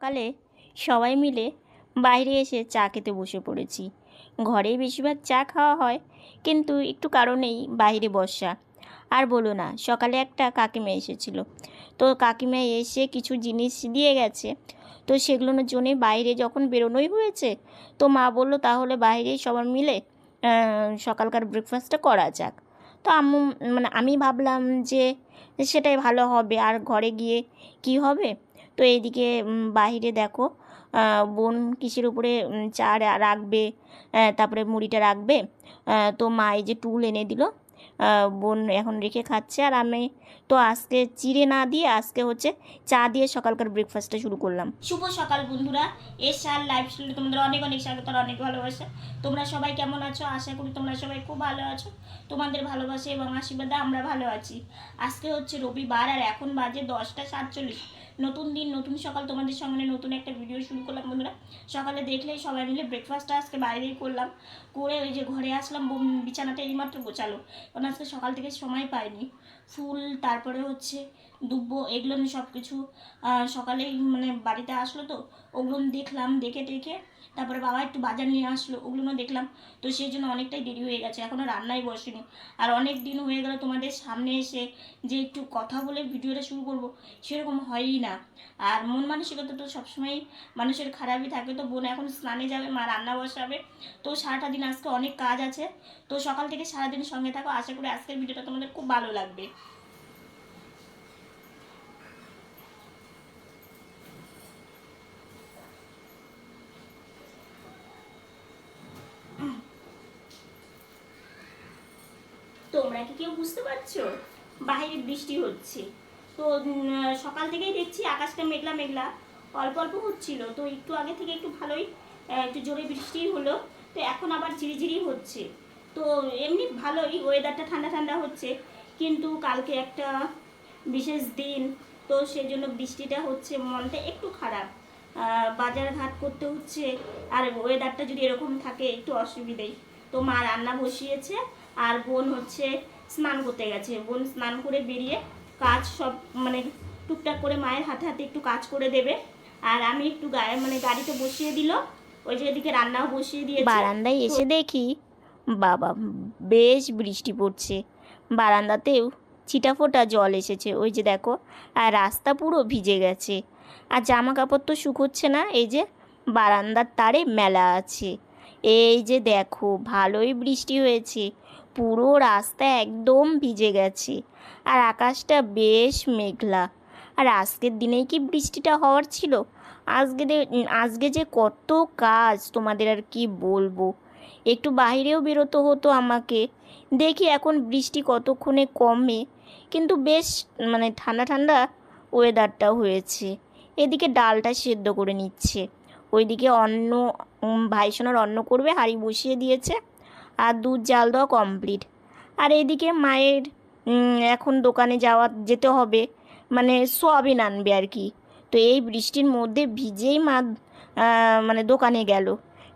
সকালে সবাই মিলে বাইরে এসে চা খেতে বসে পড়েছি। ঘরেই বেশিরভাগ চা খাওয়া হয়, কিন্তু একটু কারণেই বাইরে বসা। আর বলো না, সকালে একটা কাকিমা এসেছিল। তো কাকিমা এসে কিছু জিনিস দিয়ে গেছে। তো সেগুলোর জন্যে বাইরে যখন বেরোনোই হয়েছে, তো মা বলল, তাহলে বাইরেই সবার মিলে সকালকার ব্রেকফাস্টটা করা যাক। তো আম্মু মানে আমি ভাবলাম যে সেটাই ভালো হবে। আর ঘরে গিয়ে কি হবে? তো এইদিকে বাইরে দেখো বোন কিসের উপরে চা রাখবে তারপরে মুড়িটা রাখবে তো মা এই যে টুল এনে দিল বোন এখন রেখে খাচ্ছে, আর আমি তো আজকে চিড়ে না দিয়ে, আজকে হচ্ছে চা দিয়ে সকালকার ব্রেকফাস্টটা শুরু করলাম। শুভ সকাল বন্ধুরা এসার লাইফ স্টাইলে তোমাদের অনেক অনেক স্বাগত অনেক ভালোবাসা। তোমরা সবাই কেমন আছো? আশা করি তোমরা সবাই খুব ভালো আছো। তোমাদের ভালোবাসা এবং আশীর্বাদে আমরা ভালো আছি। আজকে হচ্ছে রবিবার, আর এখন বাজে দশটা সাতচল্লিশ। নতুন দিন, নতুন সকাল, তোমাদের সঙ্গে নতুন একটা ভিডিও শুরু করলাম বন্ধুরা। সকালে দেখলেই সবাই মিলে ব্রেকফাস্টটা আজকে বাইরেই করলাম। করে ওই যে ঘরে আসলাম বিছানাটা এইমাত্র গোছালো। কারণ আজকে সকাল থেকে সময় পাইনি। ফুল, তারপরে হচ্ছে দুব্বো, এগুলো সব কিছু সকালেই মানে বাড়িতে আসলো তো, ওগুলো দেখলাম দেখে টেখে তারপরে বাবা একটু বাজার নিয়ে আসলো, ওগুলো দেখলাম। তো সেই জন্য অনেকটাই দেরি হয়ে গেছে এখনও রান্নাই বসেনি। আর অনেক দিন হয়ে গেল তোমাদের সামনে এসে যে একটু কথা বলে ভিডিওটা শুরু করব, সেরকম হয়ই না। আর মন মানসিকতা তো সবসময় মানুষের খারাপই থাকে, তো বোন এখন স্নানে যাবে, মা রান্না বসাবে। তো সারাটা দিন আজকে অনেক কাজ আছে, তো সকাল থেকে সারাদিন সঙ্গে থাকো, আশা করি আজকের ভিডিওটা তোমাদের খুব ভালো লাগবে। তোমরা কি কেউ বুঝতে পারছ? বাইরে বৃষ্টি হচ্ছে। তো সকাল থেকেই দেখছি আকাশটা মেঘলা মেঘলা। অল্প অল্প হচ্ছিল। তো একটু আগে থেকে একটু ভালোই একটু জোরে বৃষ্টি হলো। তো এখন আবার ঝিরিঝিরি হচ্ছে। তো এমনি ভালোই ওয়েদারটা ঠান্ডা ঠান্ডা হচ্ছে। কিন্তু কালকে একটা বিশেষ দিন। তো সেই জন্য বৃষ্টিটা হচ্ছে, মনটা একটু খারাপ। বাজার ঘাট করতে হচ্ছে। আর ওয়েদারটা যদি এরকম থাকে, একটু অসুবিধেই। তো মা রান্না বসিয়েছে। আর বোন হচ্ছে স্নান করতে গেছে। বোন স্নান করে বেরিয়ে কাজ সব মানে টুকটাক করে মায়ের হাতে হাতে একটু কাজ করে দেবে। আর আমি একটু গায়ে মানে গাড়িতে বসিয়ে দিল। ওই যে এদিকে রান্নাও বসিয়ে দিয়ে বারান্দায় এসে দেখি বাবা বেশ বৃষ্টি পড়ছে। বারান্দাতেও ছিটাফোটা জল এসেছে। ওই যে দেখো আর রাস্তা পুরো ভিজে গেছে। আর জামা কাপড় তো শুকোচ্ছে না এই যে বারান্দার তারে মেলা আছে। এই যে দেখো ভালোই বৃষ্টি হয়েছে। পুরো রাস্তা একদম ভিজে গেছে। আর আকাশটা বেশ মেঘলা। আর আজকের দিনেই কি বৃষ্টিটা হওয়ার ছিল? আজকে আজকে যে কত কাজ তোমাদের আর কি বলব। একটু বাইরেও বেরোতে হতো আমাকে। দেখি এখন বৃষ্টি কতক্ষণে কমে। কিন্তু বেশ মানে ঠান্ডা ঠান্ডা ওয়েদারটা হয়েছে। এদিকে ডালটা সেদ্ধ করে নিচ্ছে। ওইদিকে অন্ন ভাইসোনার অন্ন করবে, হাঁড়ি বসিয়ে দিয়েছে। আর দুধ জাল দেওয়া কমপ্লিট আর এদিকে মায়ের এখন দোকানে যাওয়া, যেতে হবে। মানে সোয়াবিন আনবে আর কি। তো এই বৃষ্টির মধ্যে ভিজেই মা মানে দোকানে গেল।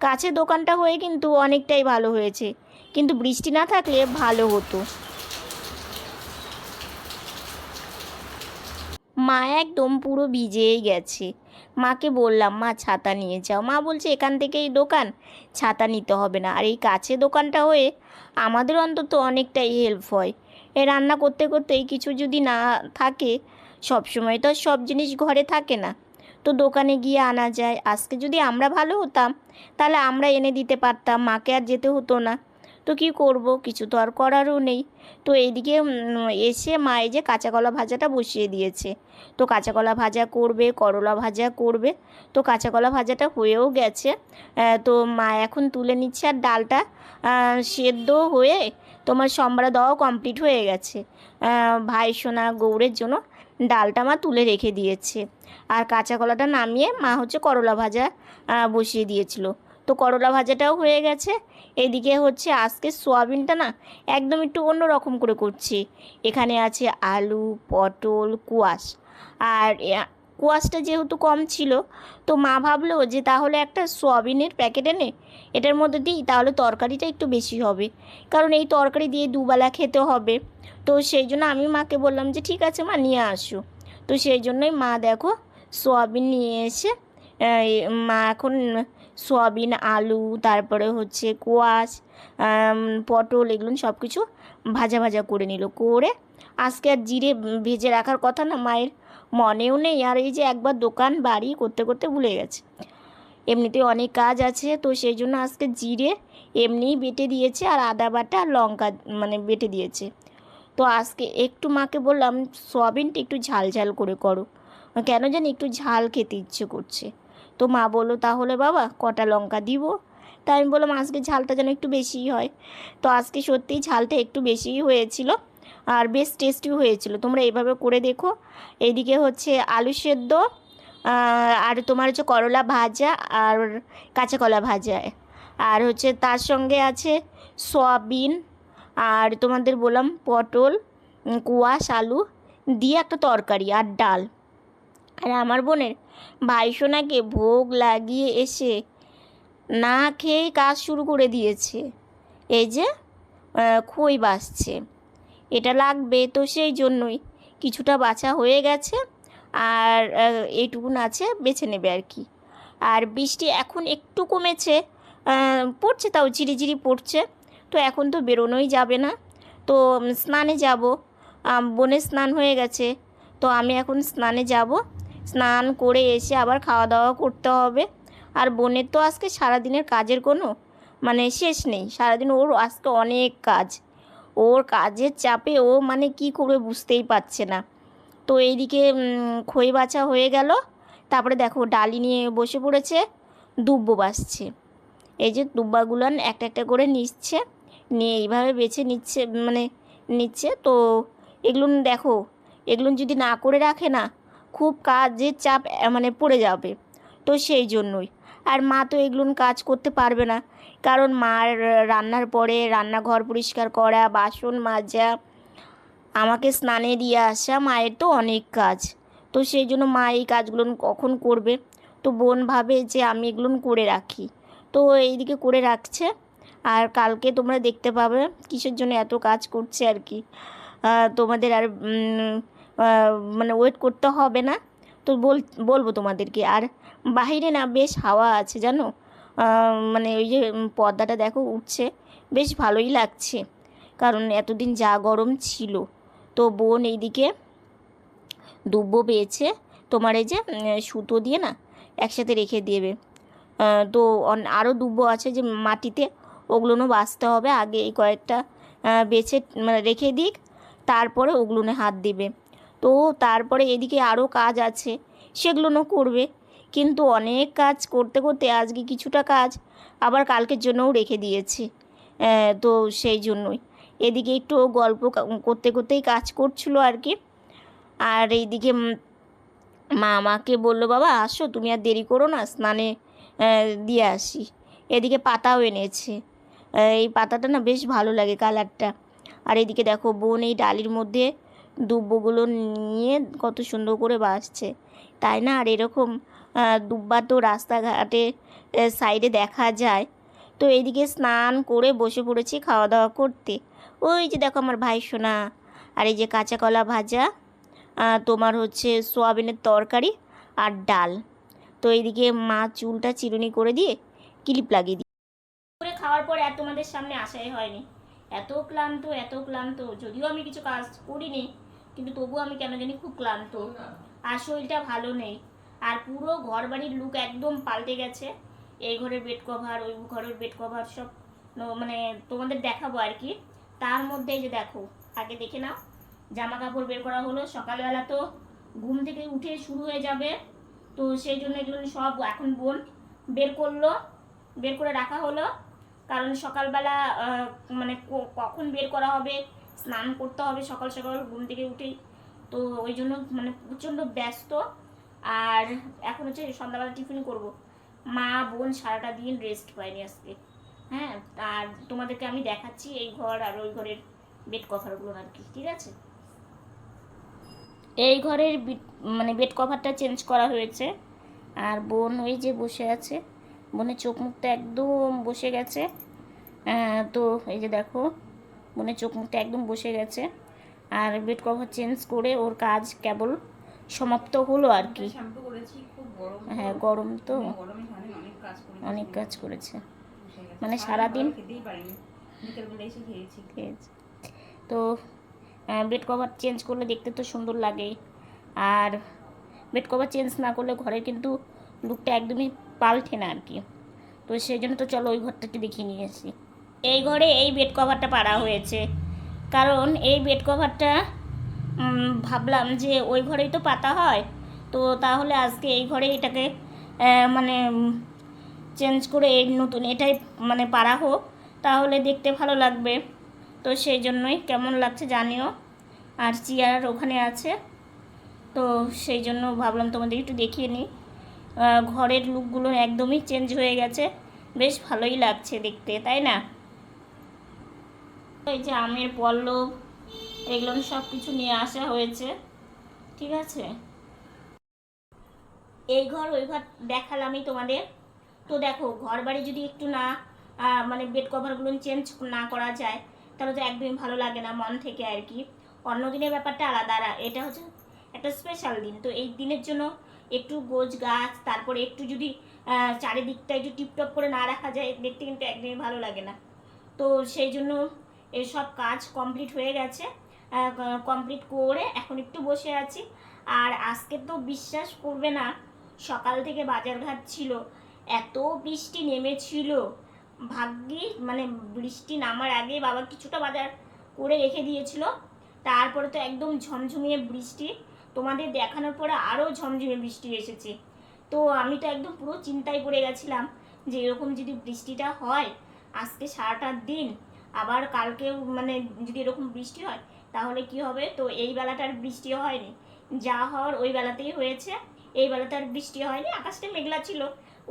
কাছে দোকানটা হয়ে কিন্তু অনেকটাই ভালো হয়েছে। কিন্তু বৃষ্টি না থাকলে ভালো হতো। মা একদম পুরো ভিজেই গেছে। মাকে বললাম, মা, ছাতা নিয়ে যাও। মা বলছে, এখান থেকেই দোকান, ছাতা নিতে হবে না। আর এই কাছে দোকানটা হয়ে আমাদের অন্তত অনেকটাই হেল্প হয়। এ রান্না করতে করতেই কিছু যদি না থাকে সব সময় তো সব জিনিস ঘরে থাকে না। তো দোকানে গিয়ে আনা যায়। আজকে যদি আমরা ভালো হতাম, তাহলে আমরা এনে দিতে পারতাম। মাকে আর যেতে হতো না। তো কি করব? কিছু তো আর করারও নেই। তো এইদিকে এসে মা এই যে কাঁচা কলা ভাজাটা বসিয়ে দিয়েছে। তো কাঁচা কলা ভাজা করবে, করলা ভাজা করবে। তো কাঁচা কলা ভাজাটা হয়েও গেছে। তো মা এখন তুলে নিচ্ছে আর ডালটা সেদ্ধ হয়ে তোমার সম্বরা দেওয়াও কমপ্লিট হয়ে গেছে। ভাই সোনা গৌড়ের জন্য ডালটা মা তুলে রেখে দিয়েছে। আর কাঁচা কলাটা নামিয়ে মা হচ্ছে করলা ভাজা বসিয়ে দিয়েছিল। তো করলা ভাজাটাও হয়ে গেছে। এদিকে হচ্ছে আজকে সোয়াবিনটা না একদম একটু অন্য রকম করে করছি। এখানে আছে আলু, পটল, কুয়াশ। আর কুয়াশটা যেহেতু কম ছিল, তো মা ভাবলো যে তাহলে একটা সোয়াবিনের প্যাকেট এনে এটার মধ্যে দিই, তাহলে তরকারিটা একটু বেশি হবে। কারণ এই তরকারি দিয়ে দুবেলা খেতে হবে। তো সেই জন্য আমি মাকে বললাম যে ঠিক আছে মা, নিয়ে আসো। তো সেই জন্যই মা দেখো সোয়াবিন নিয়ে এসে মা এখন সয়াবিন, আলু, তারপরে হচ্ছে কোয়াশ পটল এগুলো সব কিছু ভাজা ভাজা করে নিল। করে আজকে আর জিরে ভেজে রাখার কথা না, মায়ের মনেও নেই। আর এই যে একবার দোকান বাড়ি করতে করতে ভুলে গেছে। এমনিতে অনেক কাজ আছে, তো সেই জন্য আজকে জিরে এমনিই বেটে দিয়েছে আর আদা বাটা আর লঙ্কা মানে বেটে দিয়েছে। তো আজকে একটু মাকে বললাম, সয়াবিনটা একটু ঝাল ঝাল করে করো। কেন জানি একটু ঝাল খেতে ইচ্ছে করছে। তো মা বলল, তাহলে বাবা কটা লঙ্কা দিব? তাই আমি বললাম, আজকে ঝালটা যেন একটু বেশিই হয়। তো আজকে সত্যিই ঝালটা একটু বেশিই হয়েছিল আর বেশ টেস্টিও হয়েছিল। তোমরা এইভাবে করে দেখো। এইদিকে হচ্ছে আলু সেদ্ধ আর তোমার হচ্ছে করলা ভাজা আর কাঁচা কলা ভাজা। আর হচ্ছে তার সঙ্গে আছে সয়াবিন আর তোমাদের বললাম পটল কুয়াশ আলু, দিয়ে একটা তরকারি আর ডাল। আর আমার বোনের। ভাইসোনাকে ভোগ লাগিয়ে এসে না খেয়েই কাজ শুরু করে দিয়েছে। এই যে খই বাসছে এটা লাগবে তো সেই জন্যই। কিছুটা বাছা হয়ে গেছে আর এইটুকুন আছে, বেছে নেবে আর কি। আর বৃষ্টি এখন একটু কমেছে পড়ছে তাও, ঝিরিঝিরি পড়ছে। তো এখন তো বেরোনোই যাবে না। তো স্নানে যাব। বনে স্নান হয়ে গেছে। তো আমি এখন স্নানে যাব। স্নান করে এসে আবার খাওয়া দাওয়া করতে হবে। আর বোনের তো আজকে সারাদিনের কাজের কোনো মানে শেষ নেই। সারাদিন ওর আজকে অনেক কাজ। ওর কাজের চাপে ও মানে কি করবে বুঝতেই পারছে না। তো এইদিকে খই বাছা হয়ে গেল। তারপরে দেখো ডালি নিয়ে বসে পড়েছে, দুব্ব বাসছে এই যে দুব্বাগুলান একটা একটা করে নিচ্ছে, নিয়ে এইভাবে বেছে নিচ্ছে মানে নিচ্ছে। তো এগুলো দেখো, এগুলো যদি না করে রাখে না খুব কাজের চাপ মানে পড়ে যাবে। তো সেই জন্যই। আর মা তো এগুলো কাজ করতে পারবে না। কারণ মার রান্নার পরে রান্নাঘর পরিষ্কার করা, বাসন মাজা, আমাকে স্নানে দিয়ে আসা মায়ের তো অনেক কাজ। তো সেই জন্য মা এই কাজগুলো কখন করবে? তো বোন ভাবে যে আমি এগুলো করে রাখি। তো এইদিকে করে রাখছে। আর কালকে তোমরা দেখতে পাবে কিসের জন্য এত কাজ করছে আর কি। তোমাদের আর মানে ওয়েট করতে হবে না। তো বল, বলব তোমাদেরকে। আর বাইরে না বেশ হাওয়া আছে, জানো? মানে ওই যে পর্দাটা দেখো উঠছে, বেশ ভালোই লাগছে। কারণ এতদিন যা গরম ছিল। তো বোন এইদিকে দুব্বো পেয়েছে, তোমার এই যে সুতো দিয়ে না, একসাথে রেখে দেবে। তো আরও দুব্বো আছে যে মাটিতে ওগুলোনও বাঁচতে হবে। আগে এই কয়েকটা বেছে মানে রেখে দিক, তারপরে ওগুলোনে হাত দিবে। তো তারপরে এদিকে আরও কাজ আছে সেগুলোনও করবে। কিন্তু অনেক কাজ করতে করতে আজকে কিছুটা কাজ আবার কালকের জন্যও রেখে দিয়েছে তো সেই জন্যই। এদিকে একটু গল্প করতে করতেই কাজ করছিল আর কি। আর এইদিকে মা আমাকে বলল, বাবা, আসো, তুমি আর দেরি করো না, স্নানে দিয়ে আসি। এদিকে পাতাও এনেছে। এই পাতাটা না বেশ ভালো লাগে কালারটা। আর এদিকে দেখো বোন এই ডালির মধ্যে দুব্বগুলো নিয়ে কত সুন্দর করে বাসছে তাই না? আর এরকম দুব্বা তো রাস্তাঘাটে সাইডে দেখা যায়। তো এইদিকে স্নান করে বসে পড়েছি খাওয়া দাওয়া করতে। ওই যে দেখো আমার ভাই সোনা, আর এই যে কাঁচা কলা ভাজা তোমার হচ্ছে সোয়াবিনের তরকারি আর ডাল। তো এইদিকে মা চুলটা চিরুনি করে দিয়ে ক্লিপ লাগিয়ে দিই করে খাওয়ার পর আর তোমাদের সামনে আসাই হয়নি। এত ক্লান্ত এত ক্লান্ত। যদিও আমি কিছু কাজ করিনি, কিন্তু তবুও আমি কেন জানি খুব ক্লান্ত। আর শরীরটা ভালো নেই। আর পুরো ঘর বাড়ির লুক একদম পাল্টে গেছে। এই ঘরের বেড কভার ওই ঘরের বেড কভার সব মানে তোমাদের দেখাবো আর কি। তার মধ্যে যে দেখো, আগে দেখে নাও। জামা কাপড় বের করা হলো। সকালবেলা তো ঘুম থেকে উঠে শুরু হয়ে যাবে। তো সেই জন্য সব এখন বোন বের করল। বের করে রাখা হলো। কারণ সকালবেলা মানে কখন বের করা হবে, স্নান করতে হবে সকাল সকাল, ঘুম থেকে উঠেই তো ওই জন্য মানে প্রচণ্ড ব্যস্ত। আর এখন হচ্ছে সন্ধ্যাবেলা টিফিন করব। মা, বোন সারাটা দিন রেস্ট পায়নি আজকে। হ্যাঁ আর তোমাদেরকে আমি দেখাচ্ছি এই ঘর আর ওই ঘরের বেড কভারগুলো আর কি ঠিক আছে? এই ঘরের মানে বেড কভারটা চেঞ্জ করা হয়েছে। আর বোন ওই যে বসে আছে। বোনের চোখ মুখটা একদম বসে গেছে। আহ, তো এই যে দেখো বোনের চোখ মুখটা একদম বসে গেছে। আর বেড কভার চেঞ্জ করে ওর কাজ কেবল সমাপ্ত হলো আর কি। হ্যাঁ গরম তো। হ্যাঁ, অনেক কাজ করেছি। মানে সারাদিন তো বেড কভার চেঞ্জ করলে দেখতে তো সুন্দর লাগে। আর বেড কভার চেঞ্জ না করলে ঘরে কিন্তু লুকটা একদমই পাল্টে না আর কি। তো সেই জন্য তো চলো ওই ঘরটা একটু দেখিয়ে নিয়ে আসি। এই ঘরে এই বেড কভারটা পাড়া হয়েছে। কারণ এই বেড কভারটা ভাবলাম যে ওই ঘরেই তো পাতা হয়। তো তাহলে আজকে এই ঘরে এটাকে মানে চেঞ্জ করে এই নতুন এটাই মানে পাড়া হোক। তাহলে দেখতে ভালো লাগবে। তো সেই জন্যই কেমন লাগছে জানিও। আর চেয়ার ওখানে আছে। তো সেই জন্য ভাবলাম তোমাদের একটু দেখিয়ে নিই। ঘরের লুকগুলো একদমই চেঞ্জ হয়ে গেছে। বেশ ভালোই লাগছে দেখতে, তাই না? এই যে আমের পল্লব, এগুলো সব কিছু নিয়ে আসা হয়েছে, ঠিক আছে? এই ঘর, ওই ঘর দেখালামই তোমাদের। তো দেখো, ঘর বাড়ি যদি একটু না মানে বেড কভারগুলো চেঞ্জ না করা যায়, তাহলে তো একদমই ভালো লাগে না মন থেকে আর কি। অন্য দিনের ব্যাপারটা আলাদা এটা হচ্ছে একটা স্পেশাল দিন। তো এই দিনের জন্য একটু গোছ গাছ, তারপরে একটু যদি চারিদিকটা একটু টিপটপ করে না রাখা যায়, দেখতে কিন্তু একদমই ভালো লাগে না। তো সেই জন্য এসব কাজ কমপ্লিট হয়ে গেছে। কমপ্লিট করে এখন একটু বসে আছি। আর আজকে তো বিশ্বাস করবে না, সকাল থেকে বাজারঘাট ছিল, এত বৃষ্টি নেমেছিল। ভাগ্যি মানে বৃষ্টি নামার আগে বাবা কিছুটা বাজার করে রেখে দিয়েছিল। তারপরে তো একদম ঝমঝমিয়ে বৃষ্টি। তোমাদের দেখানোর পরে আরও ঝমঝমে বৃষ্টি এসেছে। তো আমি তো একদম পুরো চিন্তায় পড়ে গেছিলাম যে এরকম যদি বৃষ্টিটা হয়, আজকে সারাটা দিন, আবার কালকেও মানে যদি এরকম বৃষ্টি হয়, তাহলে কি হবে? তো এই বেলাটা আর বৃষ্টি হয়নি। যা হওয়ার ওই বেলাতেই হয়েছে। এই বেলাতে আর বৃষ্টি হয়নি। আকাশটা মেঘলা ছিল।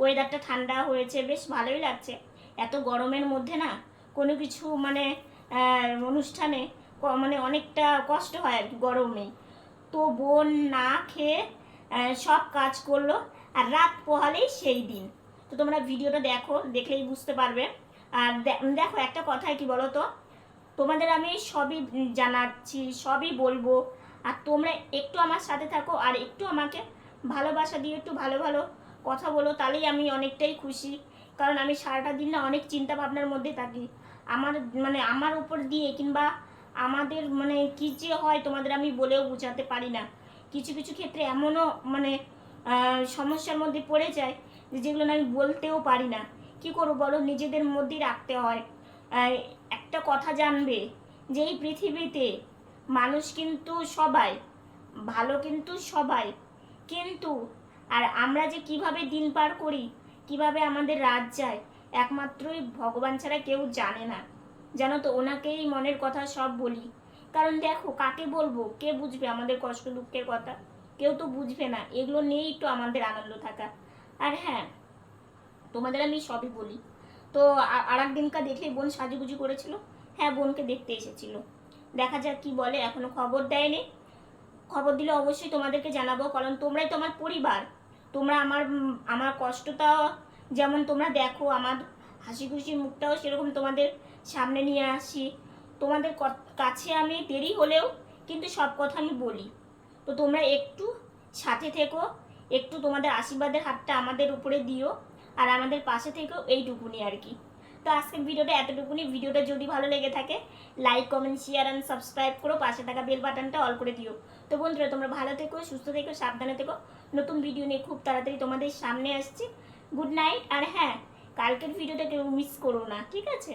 ওয়েদারটা ঠান্ডা হয়েছে। বেশ ভালোই লাগছে। এত গরমের মধ্যে না কোনো কিছু মানে অনুষ্ঠানে মানে অনেকটা কষ্ট হয় আর কি গরমে। তো বোন না খেয়ে সব কাজ করল। আর রাত পোহালেই সেই দিন। তো তোমরা ভিডিওটা দেখো, দেখলেই বুঝতে পারবে। আর দেখো একটা কথা কি বলো তো তোমাদের আমি সবই জানাচ্ছি, সবই বলব। আর তোমরা একটু আমার সাথে থাকো আর একটু আমাকে ভালোবাসা দিয়ে একটু ভালো ভালো কথা বলো, তাহলেই আমি অনেকটাই খুশি। কারণ আমি সারাটা দিন না অনেক চিন্তা ভাবনার মধ্যে থাকি। আমার মানে আমার উপর দিয়ে কিংবা আমাদের মানে কী যে হয় তোমাদের আমি বলেও বোঝাতে পারি না। কিছু কিছু ক্ষেত্রে এমনও মানে সমস্যার মধ্যে পড়ে যায় যে যেগুলো আমি বলতেও পারি না। কি করব বলো? নিজেদের মধ্যেই রাখতে হয়। একটা কথা জানবে যে এই পৃথিবীতে মানুষ কিন্তু সবাই, ভালো কিন্তু সবাই। কিন্তু, আর আমরা যে কীভাবে দিন পার করি, কীভাবে আমাদের রাত যায়, একমাত্রই ভগবান ছাড়া কেউ জানে না। জানো তো ওনাকেই মনের কথা সব বলি। কারণ দেখো, কাকে বলব? কে বুঝবে আমাদের কষ্ট দুঃখের কথা? কেউ তো বুঝবে না, এগুলো নিয়েই তো আমাদের আনন্দ থাকা। আর হ্যাঁ তোমাদের আমি সবই বলি। তো আর এক দিনকার দেখলে বোন সাজুগুজু করেছিল? হ্যাঁ বোনকে দেখতে এসেছিল। দেখা যাক কি বলে, এখনও খবর দেয়নি। খবর দিলে অবশ্যই তোমাদেরকে জানাব, কারণ তোমরাই তো আমার পরিবার। তোমরা আমার আমার কষ্টটা যেমন তোমরা দেখো, আমার হাসি খুশি মুখটাও সেরকম তোমাদের সামনে নিয়ে আসি। তোমাদের কাছে আমি দেরি হলেও কিন্তু সব কথা আমি বলি। তো তোমরা একটু সাথে থেকো, একটু তোমাদের আশীর্বাদের হাতটা আমাদের উপরে দিও, আর আমাদের পাশে থেকেও এইটুকুনি আর কি। তো আজকের ভিডিওটা এতটুকুনি। ভিডিওটা যদি ভালো লেগে থাকে like comment share and subscribe করো। পাশে থাকা বেল বাটনটা অল করে দিও। তো বন্ধুরা, তোমরা ভালো থেকো, সুস্থ থেকো, সাবধানে থেকো। নতুন ভিডিও নিয়ে খুব তাড়াতাড়ি তোমাদের সামনে আসছি। গুড নাইট আর হ্যাঁ কালকের ভিডিওটা কেউ মিস করো না, ঠিক আছে?